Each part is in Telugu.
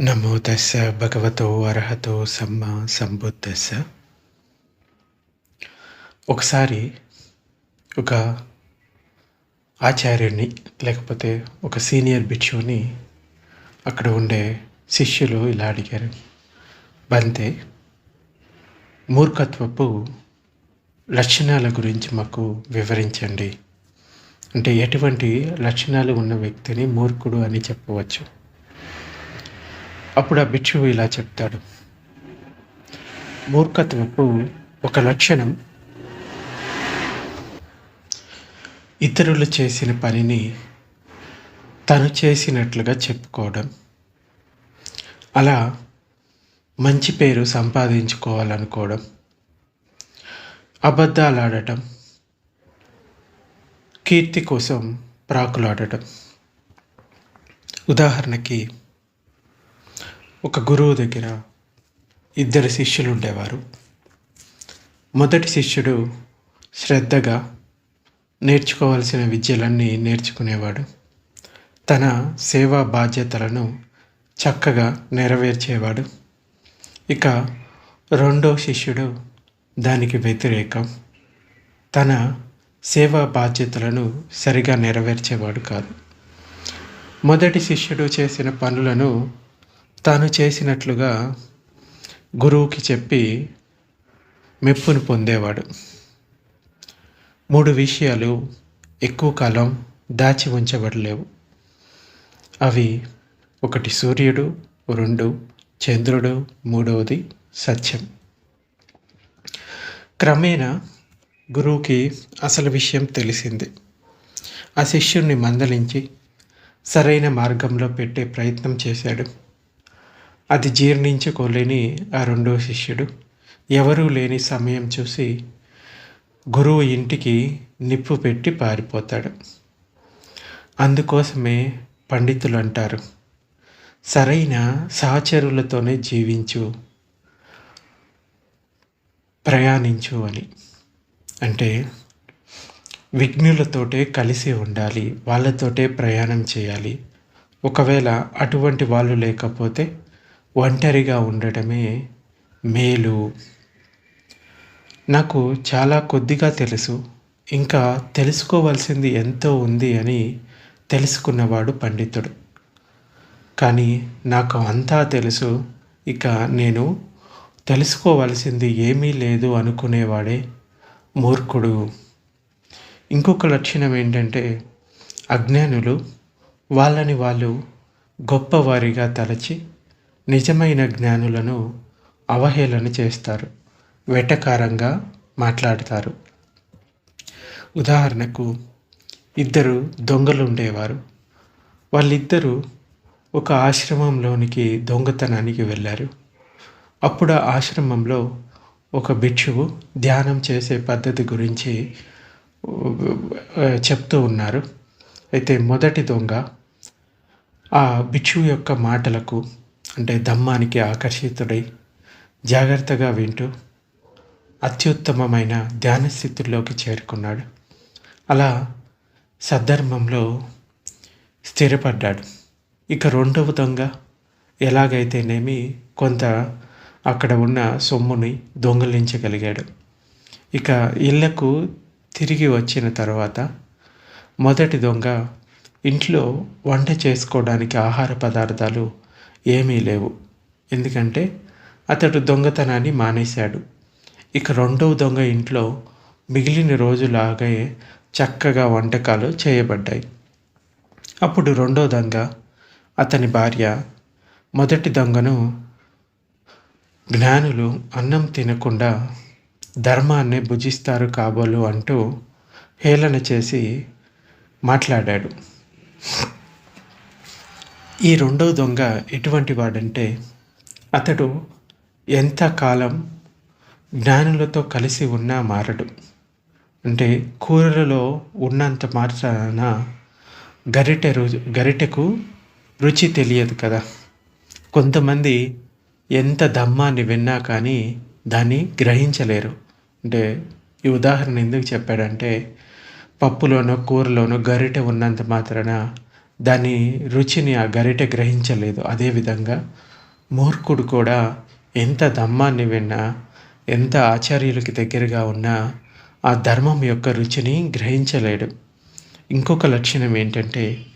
నమో దశ భగవతో అర్హతో సమ్మ సంబుద్ధస్స. ఒకసారి ఒక ఆచార్యుని లేకపోతే ఒక సీనియర్ బిక్షువుని అక్కడ ఉండే శిష్యులు ఇలా అడిగారు. బంతే మూర్ఖత్వపు లక్షణాల గురించి మాకు వివరించండి. అంటే ఎటువంటి లక్షణాలు ఉన్న వ్యక్తిని మూర్ఖుడు అని చెప్పవచ్చు. అప్పుడు ఆ భిక్షువు ఇలా చెప్తాడు. మూర్ఖత్వపు ఒక లక్షణం ఇతరులు చేసిన పనిని తను చేసినట్లుగా చెప్పుకోవడం. అలా మంచి పేరు సంపాదించుకోవాలనుకోవడం. అబద్ధాలు ఆడటం కీర్తి కోసం ప్రాకులాడటం. ఉదాహరణకి ఒక గురువు దగ్గర ఇద్దరు శిష్యులు ఉండేవారు. మొదటి శిష్యుడు శ్రద్ధగా నేర్చుకోవాల్సిన విద్యలన్నీ నేర్చుకునేవాడు. తన సేవా బాధ్యతలను చక్కగా నెరవేర్చేవాడు. ఇక రెండో శిష్యుడు దానికి వ్యతిరేకం. తన సేవా బాధ్యతలను సరిగా నెరవేర్చేవాడు కాదు. మొదటి శిష్యుడు చేసిన పనులను తాను చేసినట్లుగా గురువుకి చెప్పి మెప్పును పొందేవాడు. మూడు విషయాలు ఎక్కువ కాలం దాచి ఉంచబడలేవు. అవి ఒకటి సూర్యుడు రెండు చంద్రుడు మూడవది సత్యం. క్రమేణా గురువుకి అసలు విషయం తెలిసింది. ఆ శిష్యుణ్ణి మందలించి సరైన మార్గంలో పెట్టే ప్రయత్నం చేశాడు. అది జీర్ణించుకోలేని ఆ రెండో శిష్యుడు. ఎవరూ లేని సమయం చూసి గురువు ఇంటికి నిప్పు పెట్టి పారిపోతాడు. అందుకోసమే పండితులు అంటారు సరైన సహచరులతోనే జీవించు ప్రయాణించు అని. అంటే విఘ్నులతోటే కలిసి ఉండాలి వాళ్ళతోటే ప్రయాణం చేయాలి. ఒకవేళ అటువంటి వాళ్ళు లేకపోతే ఒంటరిగా ఉండటమే మేలు. నాకు చాలా కొద్దిగా తెలుసు. ఇంకా తెలుసుకోవాల్సింది ఎంతో ఉంది అని తెలుసుకున్నవాడు పండితుడు. కానీ నాకు అంతా తెలుసు. ఇక నేను తెలుసుకోవాల్సింది ఏమీ లేదు అనుకునేవాడే మూర్ఖుడు. ఇంకొక లక్షణం ఏంటంటే అజ్ఞానులు వాళ్ళని వాళ్ళు గొప్పవారిగా తలచి నిజమైన జ్ఞానులను అవహేళన చేస్తారు. వెటకారంగా మాట్లాడతారు. ఉదాహరణకు ఇద్దరు దొంగలు ఉండేవారు వాళ్ళిద్దరూ ఒక ఆశ్రమంలోనికి దొంగతనానికి వెళ్ళారు. అప్పుడు ఆ ఆశ్రమంలో ఒక భిక్షువు ధ్యానం చేసే పద్ధతి గురించి చెప్తూ ఉన్నారు. అయితే మొదటి దొంగ ఆ భిక్షువు యొక్క మాటలకు అంటే దమ్మానికి ఆకర్షితుడై జాగ్రత్తగా వింటూ అత్యుత్తమమైన ధ్యాన స్థితిలోకి చేరుకున్నాడు. అలా సద్ధర్మంలో స్థిరపడ్డాడు. ఇక రెండవ దొంగ ఎలాగైతేనేమి కొంత అక్కడ ఉన్న సొమ్ముని దొంగిలించగలిగాడు. ఇక ఇళ్ళకు తిరిగి వచ్చిన తర్వాత మొదటి దొంగ ఇంట్లో వంట చేసుకోవడానికి ఆహార పదార్థాలు ఏమీ లేవు. ఎందుకంటే అతడు దొంగతనాన్ని మానేశాడు. ఇక రెండవ దొంగ ఇంట్లో మిగిలిన రోజులాగే చక్కగా వంటకాలు చేయబడ్డాయి. అప్పుడు రెండో దొంగ అతని భార్య మొదటి దొంగను జ్ఞానులు అన్నం తినకుండా ధర్మాన్ని భుజిస్తారు కాబోలు అంటూ హేళన చేసి మాట్లాడాడు. ఈ రెండవ దొంగ ఎటువంటి వాడంటే అతడు ఎంత కాలం జ్ఞానులతో కలిసి ఉన్నా మారడు. అంటే కూరలలో ఉన్నంత మాత్రాన గరిటె రుచి గరిటెకు రుచి తెలియదు కదా. కొంతమంది ఎంత దమ్మాన్ని విన్నా కానీ దాన్ని గ్రహించలేరు. అంటే ఈ ఉదాహరణ ఎందుకు చెప్పాడంటే పప్పులోనో కూరలోనో గరిటె ఉన్నంత మాత్రాన దాని రుచిని ఆ గరిటె గ్రహించలేదు. అదేవిధంగా మూర్ఖుడు కూడా ఎంత దమ్మాన్ని విన్నా ఎంత ఆచార్యులకి దగ్గరగా ఉన్నా ఆ ధర్మం యొక్క రుచిని గ్రహించలేడు. ఇంకొక లక్షణం ఏంటంటే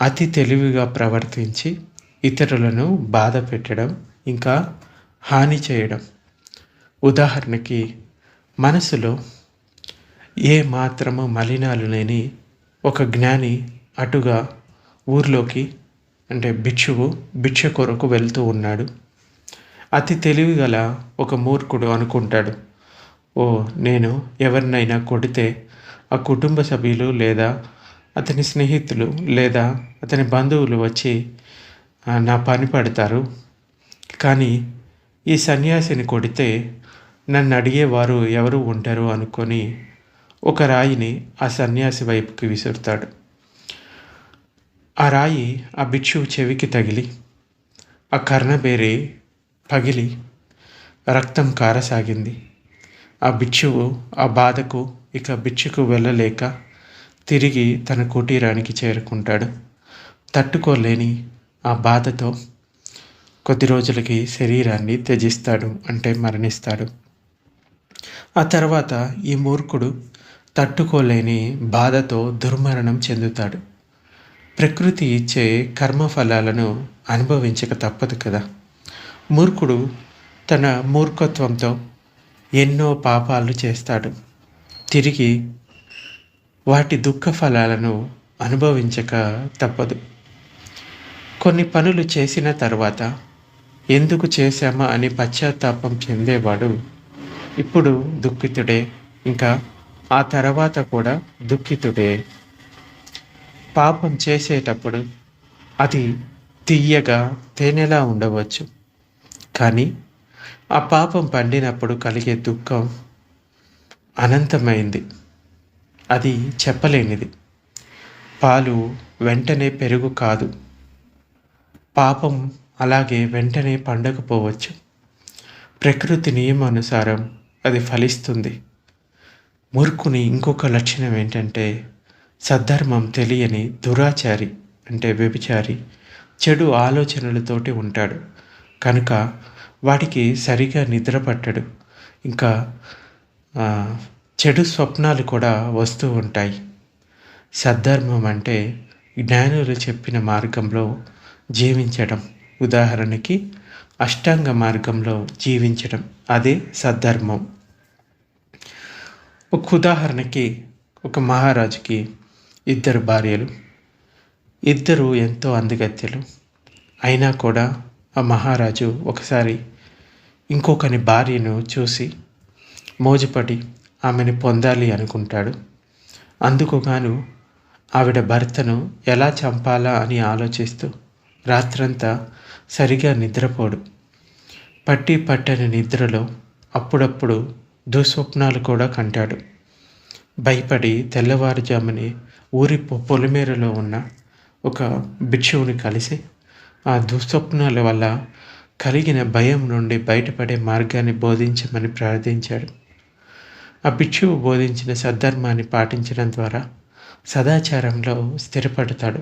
అతి తెలివిగా ప్రవర్తించి ఇతరులను బాధ పెట్టడం ఇంకా హాని చేయడం. ఉదాహరణకి మనసులో ఏ మాత్రము మలినాలు లేని ఒక జ్ఞాని అటుగా ఊర్లోకి అంటే భిక్షువు భిక్ష కొరకు వెళ్తూ ఉన్నాడు. అతి తెలివి గల ఒక మూర్ఖుడు అనుకుంటాడు. ఓ నేను ఎవరినైనా కొడితే ఆ కుటుంబ సభ్యులు లేదా అతని స్నేహితులు లేదా అతని బంధువులు వచ్చి నా పని పడతారు. కానీ ఈ సన్యాసిని కొడితే నన్ను అడిగేవారు ఎవరు ఉంటారు అనుకొని ఒక రాయిని ఆ సన్యాసి వైపుకి విసురుతాడు. ఆ రాయి ఆ బిచ్చు చెవికి తగిలి ఆ కర్ణబేరి పగిలి రక్తం కారసాగింది. ఆ బిచ్చువు ఆ బాధకు ఇక బిచ్చుకు వెళ్ళలేక తిరిగి తన కుటీరానికి చేరుకుంటాడు. తట్టుకోలేని ఆ బాధతో కొద్ది రోజులకి శరీరాన్ని త్యజిస్తాడు అంటే మరణిస్తాడు. ఆ తర్వాత ఈ మూర్ఖుడు తట్టుకోలేని బాధతో దుర్మరణం చెందుతాడు. ప్రకృతి ఇచ్చే కర్మఫలాలను అనుభవించక తప్పదు కదా. మూర్ఖుడు తన మూర్ఖత్వంతో ఎన్నో పాపాలు చేస్తాడు. తిరిగి వాటి దుఃఖ ఫలాలను అనుభవించక తప్పదు. కొన్ని పనులు చేసిన తర్వాత ఎందుకు చేశామా అని పశ్చాత్తాపం చెందేవాడు ఇప్పుడు దుఃఖితుడే. ఇంకా ఆ తర్వాత కూడా దుఃఖితుడే. పాపం చేసేటప్పుడు అది తీయగా తేనెలా ఉండవచ్చు? కానీ ఆ పాపం పండినప్పుడు కలిగే దుఃఖం అనంతమైంది. అది చెప్పలేనిది. పాలు వెంటనే పెరుగు కాదు. పాపం అలాగే వెంటనే పండకపోవచ్చు. ప్రకృతి నియమానుసారం అది ఫలిస్తుంది. మురుకుని ఇంకొక లక్షణం ఏంటంటే సద్ధర్మం తెలియని దురాచారి అంటే వ్యభిచారి చెడు ఆలోచనలతోటి ఉంటాడు. కనుక వాడికి సరిగా నిద్ర పట్టడు. ఇంకా చెడు స్వప్నాలు కూడా వస్తూ ఉంటాయి. సద్ధర్మం అంటే జ్ఞానులు చెప్పిన మార్గంలో జీవించడం. ఉదాహరణకి అష్టాంగ మార్గంలో జీవించడం. అదే సద్ధర్మం. ఒక ఉదాహరణకి ఒక మహారాజుకి ఇద్దరు భార్యలు ఇద్దరు ఎంతో అందగత్యలు అయినా కూడా ఆ మహారాజు ఒకసారి ఇంకొకని భార్యను చూసి మోజుపడి ఆమెను పొందాలి అనుకుంటాడు. అందుకు గాను ఆవిడ భర్తను ఎలా చంపాలా అని ఆలోచిస్తూ రాత్రంతా సరిగా నిద్రపోడు. పట్టి పట్టని నిద్రలో అప్పుడప్పుడు దుస్వప్నాలు కూడా కంటాడు. భయపడి తెల్లవారుజాముని ఊరి పొలిమేరలో ఉన్న ఒక భిక్షువుని కలిసి ఆ దుస్వప్నాల వల్ల కలిగిన భయం నుండి బయటపడే మార్గాన్ని బోధించమని ప్రార్థించాడు. ఆ భిక్షువు బోధించిన సద్ధర్మాన్ని పాటించడం ద్వారా సదాచారంలో స్థిరపడతాడు.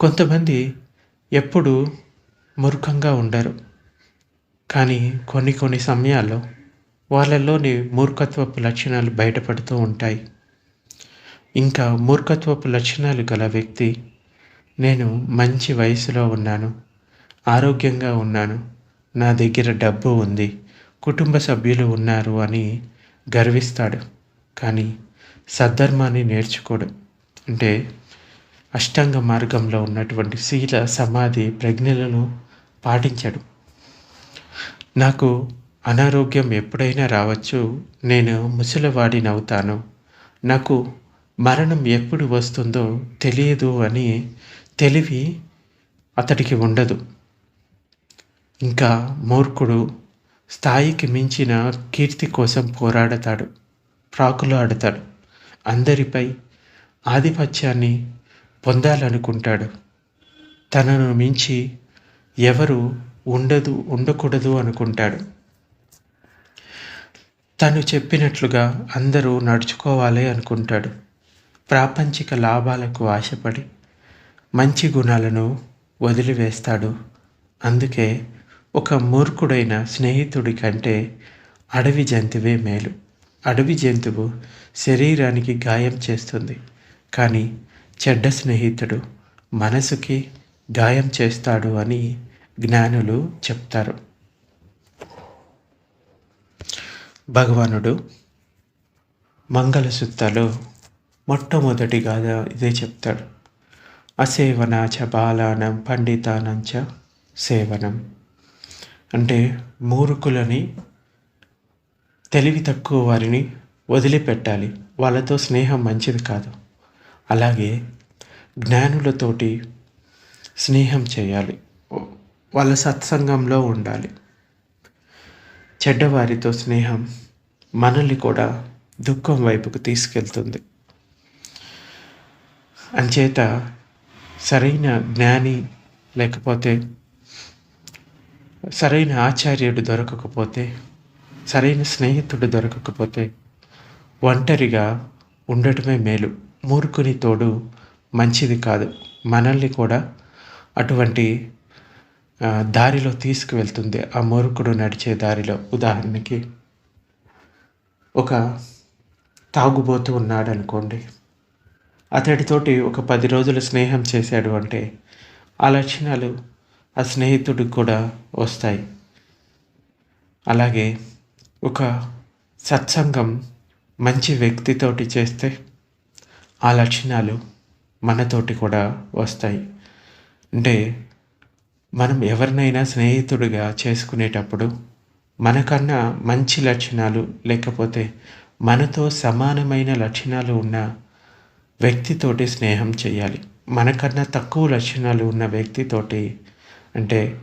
కొంతమంది ఎప్పుడు మూర్ఖంగా ఉండరు. కానీ కొన్ని కొన్ని సమయాల్లో వాళ్ళలోని మూర్ఖత్వపు లక్షణాలు బయటపడుతూ ఉంటాయి. ఇంకా మూర్ఖత్వపు లక్షణాలు గల వ్యక్తి. నేను మంచి వయసులో ఉన్నాను. ఆరోగ్యంగా ఉన్నాను. నా దగ్గర డబ్బు ఉంది. కుటుంబ సభ్యులు ఉన్నారు అని గర్విస్తాడు. కానీ సద్ధర్మాన్ని నేర్చుకోడు. అంటే అష్టాంగ మార్గంలో ఉన్నటువంటి శీల సమాధి ప్రజ్ఞలను పాటించడు. నాకు అనారోగ్యం ఎప్పుడైనా రావచ్చు. నేను ముసలివాడినవుతాను. నాకు మరణం ఎప్పుడు వస్తుందో తెలియదు అని తెలివి అతడికి ఉండదు. ఇంకా మూర్ఖుడు స్థాయికి మించిన కీర్తి కోసం పోరాడతాడు ప్రాకులాడతాడు అందరిపై ఆధిపత్యాన్ని పొందాలనుకుంటాడు. తనను మించి ఎవరు ఉండదు ఉండకూడదు అనుకుంటాడు. తను చెప్పినట్లుగా అందరూ నడుచుకోవాలి అనుకుంటాడు. ప్రాపంచిక లాభాలకు ఆశపడి మంచి గుణాలను వదిలివేస్తాడు. అందుకే ఒక మూర్ఖుడైన స్నేహితుడి కంటే అడవి జంతువే మేలు. అడవి జంతువు శరీరానికి గాయం చేస్తుంది. కానీ చెడ్డ స్నేహితుడు మనసుకి గాయం చేస్తాడు అని జ్ఞానులు చెప్తారు. భగవానుడు మంగళసూత్రలో మొట్టమొదటిగా ఇదే చెప్తాడు. అసేవన చ బాలానం పండితానం చ సేవనం. అంటే మూర్ఖులని తెలివి తక్కువ వారిని వదిలిపెట్టాలి. వాళ్ళతో స్నేహం మంచిది కాదు. అలాగే జ్ఞానులతోటి స్నేహం చేయాలి. వాళ్ళ సత్సంగంలో ఉండాలి. చెడ్డవారితో స్నేహం మనల్ని కూడా దుఃఖం వైపుకు తీసుకెళ్తుంది. అంచేత సరైన జ్ఞాని లేకపోతే సరైన ఆచార్యుడు దొరకకపోతే సరైన స్నేహితుడు దొరకకపోతే ఒంటరిగా ఉండటమే మేలు. మూర్ఖుని తోడు మంచిది కాదు. మనల్ని కూడా అటువంటి దారిలో తీసుకువెళ్తుంది ఆ మూర్ఖుడు నడిచే దారిలో. ఉదాహరణకి ఒక తాగుబోతూ ఉన్నాడు అనుకోండి అతడితోటి ఒక పది రోజులు స్నేహం చేశాడు అంటే ఆ లక్షణాలు ఆ స్నేహితుడికి కూడా వస్తాయి. అలాగే ఒక సత్సంగం మంచి వ్యక్తితోటి చేస్తే ఆ లక్షణాలు మనతోటి కూడా వస్తాయి. అంటే మనం ఎవరినైనా స్నేహితుడిగా చేసుకునేటప్పుడు మనకన్నా మంచి లక్షణాలు లేకపోతే మనతో సమానమైన లక్షణాలు ఉన్న వ్యక్తితోటి స్నేహం చేయాలి. మనకన్నా తక్కువ లక్షణాలు ఉన్న వ్యక్తితోటి అంటే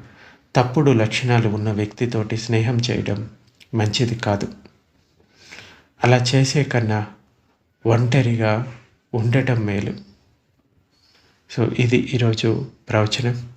తప్పుడు లక్షణాలు ఉన్న వ్యక్తితోటి స్నేహం చేయడం మంచిది కాదు. అలా చేసే కన్నా ఒంటరిగా ఉండటం మేలు. సో ఇది ఈరోజు ప్రవచనం.